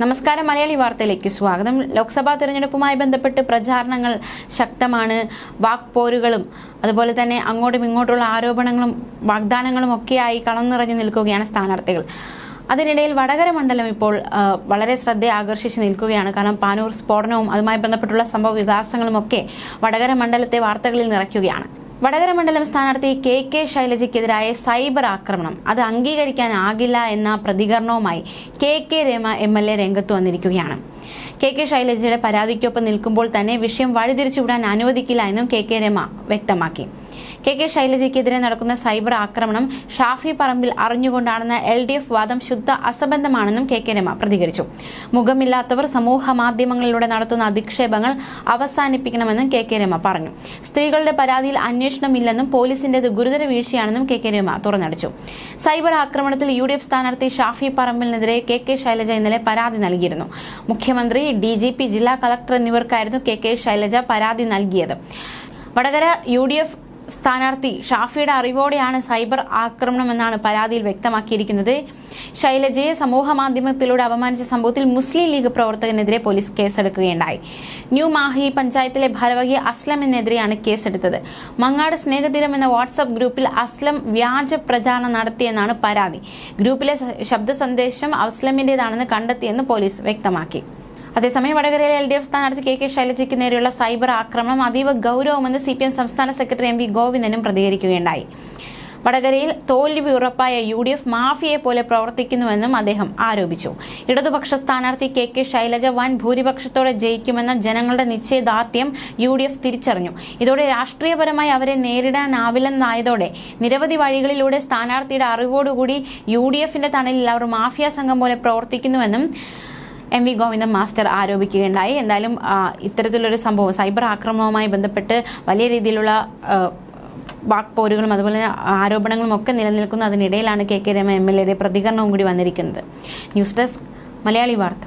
നമസ്കാരം മലയാളി വാർത്തയിലേക്ക് സ്വാഗതം. ലോക്സഭാ തെരഞ്ഞെടുപ്പുമായി ബന്ധപ്പെട്ട് പ്രചാരണങ്ങൾ ശക്തമാണ്. വാക്പോരുകളും അതുപോലെ തന്നെ അങ്ങോട്ടും ഇങ്ങോട്ടുള്ള ആരോപണങ്ങളും വാഗ്ദാനങ്ങളും ഒക്കെയായി കളം നിൽക്കുകയാണ് സ്ഥാനാർത്ഥികൾ. അതിനിടയിൽ വടകര മണ്ഡലം ഇപ്പോൾ വളരെ ശ്രദ്ധ ആകർഷിച്ച് നിൽക്കുകയാണ്. കാരണം പാനൂർ സ്ഫോടനവും അതുമായി ബന്ധപ്പെട്ടുള്ള സംഭവ വികാസങ്ങളും ഒക്കെ വടകര മണ്ഡലത്തെ വാർത്തകളിൽ നിറയ്ക്കുകയാണ്. വടകര മണ്ഡലം സ്ഥാനാർത്ഥി കെ കെ ശൈലജയ്ക്കെതിരായ സൈബർ ആക്രമണം. അത് അംഗീകരിക്കാനാകില്ല എന്ന പ്രതികരണവുമായി K K Rema M L A രംഗത്ത് വന്നിരിക്കുകയാണ്. കെ കെ ശൈലജയുടെ പരാതിക്കൊപ്പം നിൽക്കുമ്പോൾ തന്നെ വിഷയം വഴിതിരിച്ചുവിടാൻ അനുവദിക്കില്ല എന്നും കെ കെ രമ വ്യക്തമാക്കി. കെ കെ ശൈലജയ്ക്കെതിരെ നടക്കുന്ന സൈബർ ആക്രമണം ഷാഫി പറമ്പിൽ അറിഞ്ഞുകൊണ്ടാണെന്ന എൽ ഡി എഫ് വാദം ശുദ്ധ അസംബന്ധമാണെന്നും കെ കെ രമ പ്രതികരിച്ചു. മുഖമില്ലാത്തവർ സമൂഹ മാധ്യമങ്ങളിലൂടെ നടത്തുന്ന അധിക്ഷേപങ്ങൾ അവസാനിപ്പിക്കണമെന്നും കെ കെ രമ പറഞ്ഞു. സ്ത്രീകളുടെ പരാതിയിൽ അന്വേഷണമില്ലെന്നും പോലീസിന്റേത് ഗുരുതര വീഴ്ചയാണെന്നും കെ കെ രമ തുറന്നടിച്ചു. സൈബർ ആക്രമണത്തിൽ യു ഡി എഫ് സ്ഥാനാർത്ഥി ഷാഫി പറമ്പിലിനെതിരെ കെ കെ ശൈലജ ഇന്നലെ പരാതി നൽകിയിരുന്നു. മുഖ്യമന്ത്രി ഡി ജി പി ജില്ലാ കളക്ടർ എന്നിവർക്കായിരുന്നു കെ കെ ശൈലജ പരാതി നൽകിയത്. വടകര യു ഡി എഫ് സ്ഥാനാർത്ഥി ഷാഫിയുടെ അറിവോടെയാണ് സൈബർ ആക്രമണമെന്നാണ് പരാതിയിൽ വ്യക്തമാക്കിയിരിക്കുന്നത്. ശൈലജയെ സമൂഹ മാധ്യമത്തിലൂടെ അപമാനിച്ച സംഭവത്തിൽ മുസ്ലിം ലീഗ് പ്രവർത്തകനെതിരെ പോലീസ് കേസെടുക്കുകയുണ്ടായി. ന്യൂ മാഹി പഞ്ചായത്തിലെ ഭാരവകി അസ്ലമിനെതിരെയാണ് കേസെടുത്തത്. മങ്ങാട് സ്നേഹതീരം എന്ന വാട്സപ്പ് ഗ്രൂപ്പിൽ അസ്ലം വ്യാജ പ്രചാരണം നടത്തിയെന്നാണ് പരാതി. ഗ്രൂപ്പിലെ ശബ്ദ സന്ദേശം അസ്ലമിന്റേതാണെന്ന് കണ്ടെത്തിയെന്ന് പോലീസ് വ്യക്തമാക്കി. അതേസമയം വടകരയിലെ എൽ ഡി എഫ് സ്ഥാനാർത്ഥി കെ കെ ശൈലജയ്ക്ക് നേരെയുള്ള സൈബർ ആക്രമണം അതീവ ഗൗരവമെന്ന് സി പി എം സംസ്ഥാന സെക്രട്ടറി എം വി ഗോവിന്ദനും പ്രതികരിക്കുകയുണ്ടായി. വടകരയിൽ തോൽവി ഉറപ്പായ യു ഡി എഫ് മാഫിയെ പോലെ പ്രവർത്തിക്കുന്നുവെന്നും അദ്ദേഹം ആരോപിച്ചു. ഇടതുപക്ഷ സ്ഥാനാർത്ഥി കെ കെ ശൈലജ വൻ ഭൂരിപക്ഷത്തോടെ ജയിക്കുമെന്ന ജനങ്ങളുടെ നിശ്ചയദാർഢ്യം യു ഡി എഫ് തിരിച്ചറിഞ്ഞു. ഇതോടെ രാഷ്ട്രീയപരമായി അവരെ നേരിടാനാവില്ലെന്നായതോടെ നിരവധി വഴികളിലൂടെ സ്ഥാനാർത്ഥിയുടെ അറിവോടുകൂടി യു ഡി എഫിന്റെ തണലിൽ അവർ മാഫിയ സംഘം പോലെ പ്രവർത്തിക്കുന്നുവെന്നും എം വി ഗോവിന്ദൻ മാസ്റ്റർ ആരോപിക്കുകയുണ്ടായി. എന്തായാലും ഇത്തരത്തിലൊരു സംഭവം സൈബർ ആക്രമണവുമായി ബന്ധപ്പെട്ട് വലിയ രീതിയിലുള്ള വാക്പോരുകളും അതുപോലെ തന്നെ ആരോപണങ്ങളും ഒക്കെ നിലനിൽക്കുന്ന അതിനിടയിലാണ് K K Rema M L എയുടെ പ്രതികരണവും കൂടി വന്നിരിക്കുന്നത്. ന്യൂസ് ഡെസ്ക് മലയാളി വാർത്ത.